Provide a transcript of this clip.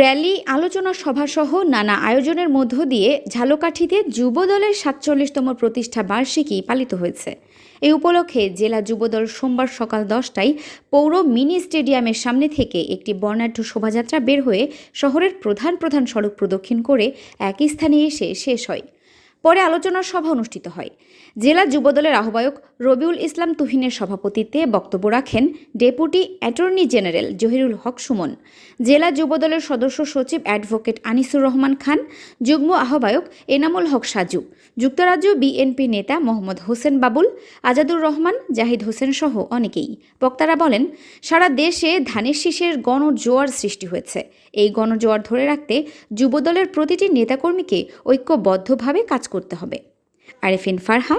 Rally, আলোচনা সভাসহ নানা আয়োজনের মধ্য দিয়ে ঝালকাঠিতে যুবদলের সাতচল্লিশতম প্রতিষ্ঠা বার্ষিকী পালিত হয়েছে। এই উপলক্ষে জেলা যুবদল সোমবার সকাল দশটায় পৌর মিনি স্টেডিয়ামের সামনে থেকে একটি বর্ণাঢ্য শোভাযাত্রা বের হয়ে শহরের প্রধান প্রধান সড়ক প্রদক্ষিণ করে একই স্থানে এসে শেষ হয়। পরে আলোচনা সভা অনুষ্ঠিত হয়। জেলা যুবদলের আহ্বায়ক রবিউল ইসলাম তুহিনের সভাপতিত্বে বক্তব্য রাখেন deputy attorney general Zahirul Haque Sumon. জেলা যুবদলের সদস্য সচিব অ্যাডভোকেট আনিসুর রহমান খান, যুগ্ম আহ্বায়ক এনামুল হক সাজু, যুক্তরাজ্য বিএনপি নেতা মোহাম্মদ হোসেন বাবুল, আজাদুর রহমান, জাহিদ হোসেন সহ অনেকেই। বক্তারা বলেন, সারা দেশে ধানের শীষের গণজোয়ার সৃষ্টি হয়েছে। এই গণজোয়ার ধরে রাখতে যুবদলের প্রতিটি নেতাকর্মীকে ঐক্যবদ্ধভাবে কাজ করতে হবে। Arefin Farha